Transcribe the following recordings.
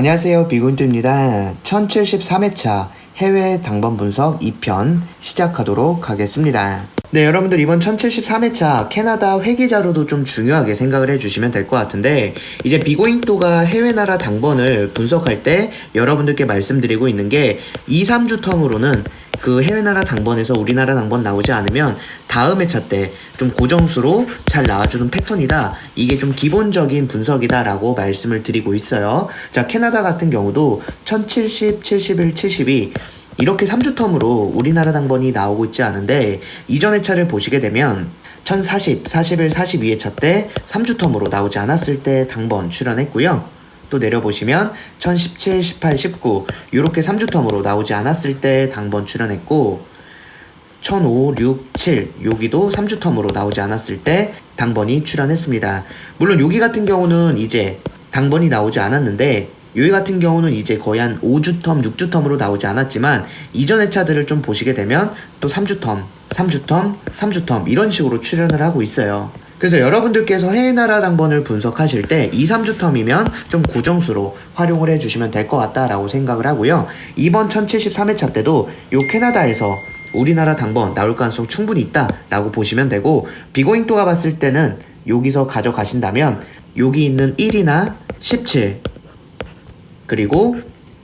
안녕하세요. 비군트입니다. 1073회차 해외 당번 분석 2편 시작하도록 하겠습니다. 네, 여러분들 이번 1073회차 캐나다 회계 자료도 좀 중요하게 생각을 해주시면 될 것 같은데 이제 비고잉토가 해외 나라 당번을 분석할 때 여러분들께 말씀드리고 있는 게 2, 3주 텀으로는 그 해외 나라 당번에서 우리나라 당번 나오지 않으면 다음 회차 때 좀 고정수로 잘 나와주는 패턴이다. 이게 좀 기본적인 분석이다라고 말씀을 드리고 있어요. 자, 캐나다 같은 경우도 1070, 71, 72 이렇게 3주 텀으로 우리나라 당번이 나오고 있지 않은데 이전 회차를 보시게 되면 1040, 41, 42회차 때 3주 텀으로 나오지 않았을 때 당번 출연했고요. 또 내려보시면 1017, 18, 19 이렇게 3주 텀으로 나오지 않았을 때 당번 출연했고 1005, 6, 7 여기도 3주 텀으로 나오지 않았을 때 당번이 출연했습니다. 물론 여기 같은 경우는 이제 당번이 나오지 않았는데 여기 같은 경우는 이제 거의 한 5주 텀, 6주 텀으로 나오지 않았지만 이전 회차들을 좀 보시게 되면 또 3주 텀, 3주 텀, 3주 텀 이런 식으로 출연을 하고 있어요. 그래서 여러분들께서 해외 나라 당번을 분석하실 때 2, 3주 텀이면 좀 고정수로 활용을 해주시면 될 것 같다라고 생각을 하고요. 이번 1073회차 때도 요 캐나다에서 우리나라 당번 나올 가능성 충분히 있다라고 보시면 되고 비고잉토가 봤을 때는 여기서 가져가신다면 여기 있는 1이나 17 그리고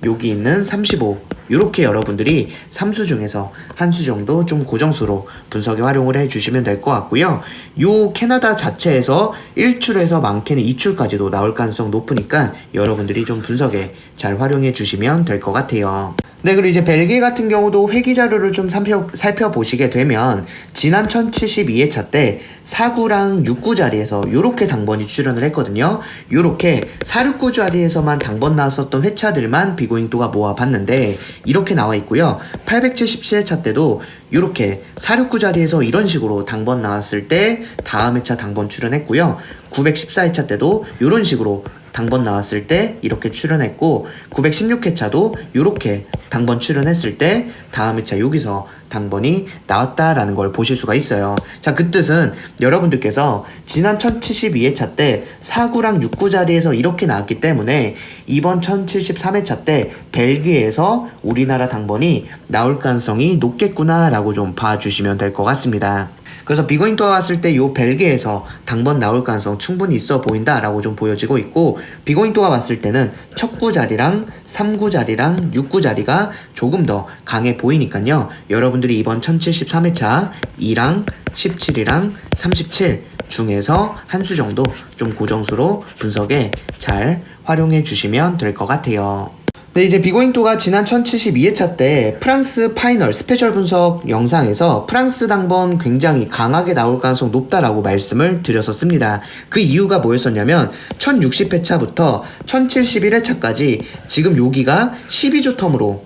여기 있는 35 이렇게 여러분들이 3수 중에서 한 수 정도 좀 고정수로 분석에 활용을 해주시면 될 것 같고요. 요 캐나다 자체에서 1출에서 많게는 2출까지도 나올 가능성 높으니까 여러분들이 좀 분석에 잘 활용해 주시면 될 것 같아요. 네, 그리고 이제 벨기에 같은 경우도 회기 자료를 좀 살펴, 살펴 보시게 되면 지난 1072회차 때 4구랑 6구 자리에서 요렇게 당번이 출연을 했거든요. 요렇게 4, 6구 자리에서만 당번 나왔었던 회차들만 비고잉도가 모아봤는데 이렇게 나와 있고요. 877회차 때도 요렇게 4, 6구 자리에서 이런 식으로 당번 나왔을 때 다음 회차 당번 출연했고요. 914회차 때도 요런 식으로 당번 나왔을 때 이렇게 출연했고 916회차도 이렇게 당번 출연했을 때 다음 회차 여기서 당번이 나왔다라는 걸 보실 수가 있어요. 자, 그 뜻은 여러분들께서 지난 1072회차 때 4구랑 6구 자리에서 이렇게 나왔기 때문에 이번 1073회차 때 벨기에에서 우리나라 당번이 나올 가능성이 높겠구나라고 좀 봐주시면 될 것 같습니다. 그래서 비고잉토가 왔을 때 요 벨기에에서 당번 나올 가능성 충분히 있어 보인다라고 좀 보여지고 있고 비고잉토가 왔을 때는 첫구 자리랑 3구 자리랑 6구 자리가 조금 더 강해 보이니까요. 여러분들이 이번 1073회차 2랑 17이랑 37 중에서 한 수 정도 좀 고정수로 분석에 잘 활용해 주시면 될 것 같아요. 네, 이제 비고잉토가 지난 1072회차 때 프랑스 파이널 스페셜 분석 영상에서 프랑스 당번 굉장히 강하게 나올 가능성 높다라고 말씀을 드렸었습니다. 그 이유가 뭐였었냐면 1060회차부터 1071회차까지 지금 여기가 12주 텀으로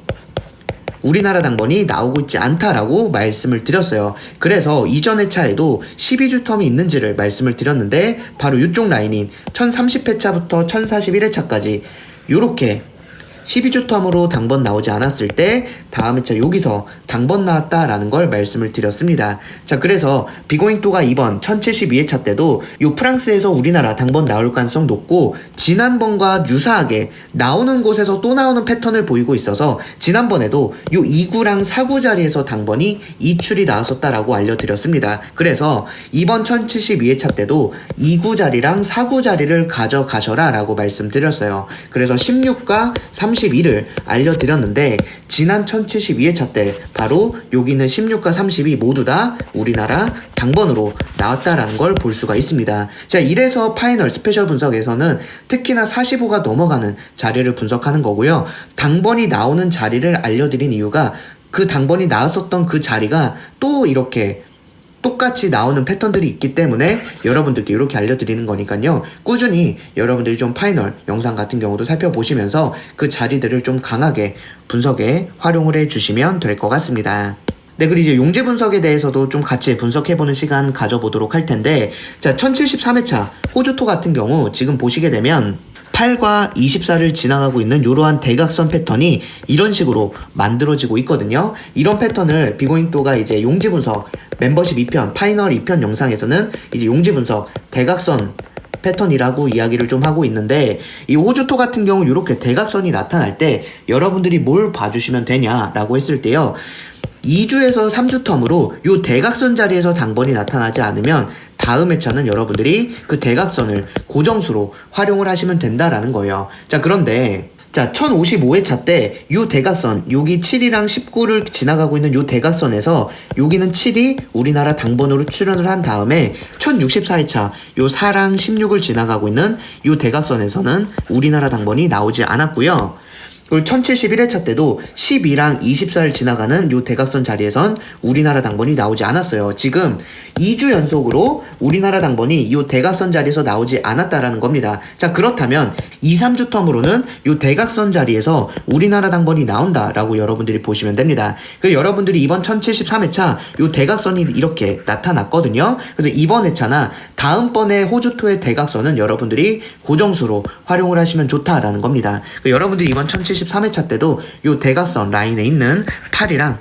우리나라 당번이 나오고 있지 않다라고 말씀을 드렸어요. 그래서 이전 회차에도 12주 텀이 있는지를 말씀을 드렸는데 바로 이쪽 라인인 1030회차부터 1041회차까지 요렇게 12주 텀으로 당번 나오지 않았을 때 다음 회차 여기서 당번 나왔다라는 걸 말씀을 드렸습니다. 자 그래서 비고잉토가 이번 1072회차 때도 요 프랑스에서 우리나라 당번 나올 가능성 높고 지난번과 유사하게 나오는 곳에서 또 나오는 패턴을 보이고 있어서 지난번에도 요 2구랑 4구 자리에서 당번이 2출이 나왔었다라고 알려드렸습니다. 그래서 이번 1072회차 때도 2구 자리랑 4구 자리를 가져가셔라 라고 말씀드렸어요. 그래서 16과 32를 알려드렸는데 지난 1072회차 때 바로 여기는 16과 32 모두 다 우리나라 당번으로 나왔다라는 걸 볼 수가 있습니다. 자, 이래서 파이널 스페셜 분석에서는 특히나 45가 넘어가는 자리를 분석하는 거고요. 당번이 나오는 자리를 알려드린 이유가 그 당번이 나왔었던 그 자리가 또 이렇게 똑같이 나오는 패턴들이 있기 때문에 여러분들께 이렇게 알려드리는 거니까요. 꾸준히 여러분들이 좀 파이널 영상 같은 경우도 살펴보시면서 그 자리들을 좀 강하게 분석에 활용을 해주시면 될 것 같습니다. 네, 그리고 이제 용재 분석에 대해서도 좀 같이 분석해보는 시간 가져보도록 할 텐데, 자, 1073회차 호주토 같은 경우 지금 보시게 되면 8과 24를 지나가고 있는 이러한 대각선 패턴이 이런 식으로 만들어지고 있거든요. 이런 패턴을 비고잉도가 이제 용지 분석 멤버십 2편, 파이널 2편 영상에서는 이제 용지 분석 대각선 패턴이라고 이야기를 좀 하고 있는데 이 오주토 같은 경우 이렇게 대각선이 나타날 때 여러분들이 뭘 봐주시면 되냐라고 했을 때요. 2주에서 3주 텀으로 요 대각선 자리에서 당번이 나타나지 않으면 다음 회차는 여러분들이 그 대각선을 고정수로 활용을 하시면 된다라는 거예요. 자, 그런데 자, 1055회차 때 요 대각선, 여기 7이랑 19를 지나가고 있는 요 대각선에서 여기는 7이 우리나라 당번으로 출연을 한 다음에 1064회차 요 4랑 16을 지나가고 있는 요 대각선에서는 우리나라 당번이 나오지 않았고요. 그리고 1071회차 때도 12랑 24를 지나가는 요 대각선 자리에선 우리나라 당번이 나오지 않았어요. 지금 2주 연속으로 우리나라 당번이 요 대각선 자리에서 나오지 않았다라는 겁니다. 자, 그렇다면 2, 3주 텀으로는 요 대각선 자리에서 우리나라 당번이 나온다라고 여러분들이 보시면 됩니다. 그 여러분들이 이번 1073회차 요 대각선이 이렇게 나타났거든요. 그래서 이번 회차나 다음번에 호주토의 대각선은 여러분들이 고정수로 활용을 하시면 좋다라는 겁니다. 그 여러분들이 이번 1073회차 때도 요 대각선 라인에 있는 8이랑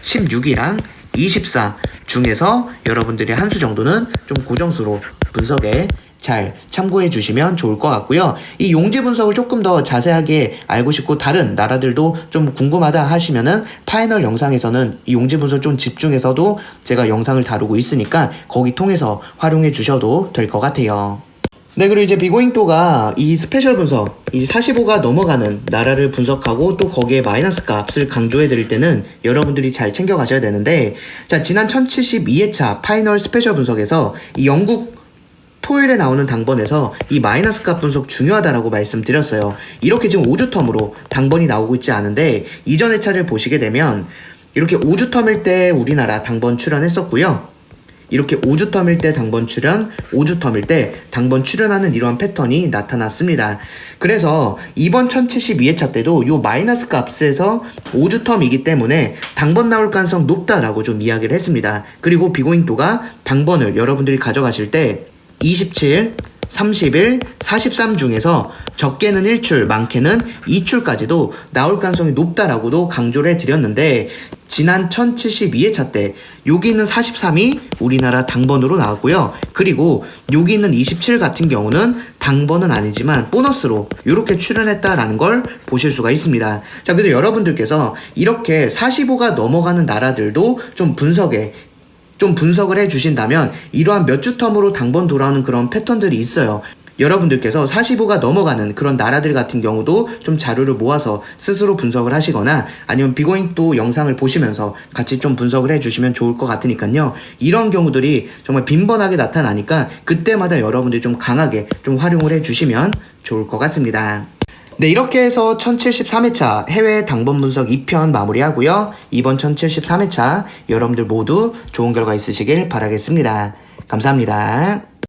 16이랑 24 중에서 여러분들이 한 수 정도는 좀 고정수로 분석에 잘 참고해 주시면 좋을 것 같고요. 이 용지 분석을 조금 더 자세하게 알고 싶고 다른 나라들도 좀 궁금하다 하시면은 파이널 영상에서는 이 용지 분석 좀 집중해서도 제가 영상을 다루고 있으니까 거기 통해서 활용해 주셔도 될 것 같아요. 네, 그리고 이제 비고잉도가 이 스페셜 분석, 이 45가 넘어가는 나라를 분석하고 또 거기에 마이너스 값을 강조해 드릴 때는 여러분들이 잘 챙겨 가셔야 되는데, 자, 지난 1072회차 파이널 스페셜 분석에서 이 영국 토요일에 나오는 당번에서 이 마이너스 값 분석 중요하다라고 말씀드렸어요. 이렇게 지금 5주 텀으로 당번이 나오고 있지 않은데, 이전 회차를 보시게 되면, 이렇게 5주 텀일 때 우리나라 당번 출연했었고요. 이렇게 5주 텀일 때 당번 출연, 5주 텀일 때 당번 출연하는 이러한 패턴이 나타났습니다. 그래서 이번 1072회차 때도 요 마이너스 값에서 5주 텀이기 때문에 당번 나올 가능성 높다라고 좀 이야기를 했습니다. 그리고 비고잉도가 당번을 여러분들이 가져가실 때 27, 31, 43 중에서 적게는 1출, 많게는 2출까지도 나올 가능성이 높다라고도 강조를 해드렸는데 지난 1072회차 때 여기 있는 43이 우리나라 당번으로 나왔고요. 그리고 여기 있는 27 같은 경우는 당번은 아니지만 보너스로 이렇게 출연했다라는 걸 보실 수가 있습니다. 자, 그래서 여러분들께서 이렇게 45가 넘어가는 나라들도 좀 분석에 좀 분석을 해 주신다면 이러한 몇 주 텀으로 당번 돌아오는 그런 패턴들이 있어요. 여러분들께서 45가 넘어가는 그런 나라들 같은 경우도 좀 자료를 모아서 스스로 분석을 하시거나 아니면 비고잉 또 영상을 보시면서 같이 좀 분석을 해 주시면 좋을 것 같으니까요. 이런 경우들이 정말 빈번하게 나타나니까 그때마다 여러분들이 좀 강하게 좀 활용을 해 주시면 좋을 것 같습니다. 네, 이렇게 해서 1073회차 해외 당번 분석 2편 마무리하고요. 이번 1073회차 여러분들 모두 좋은 결과 있으시길 바라겠습니다. 감사합니다.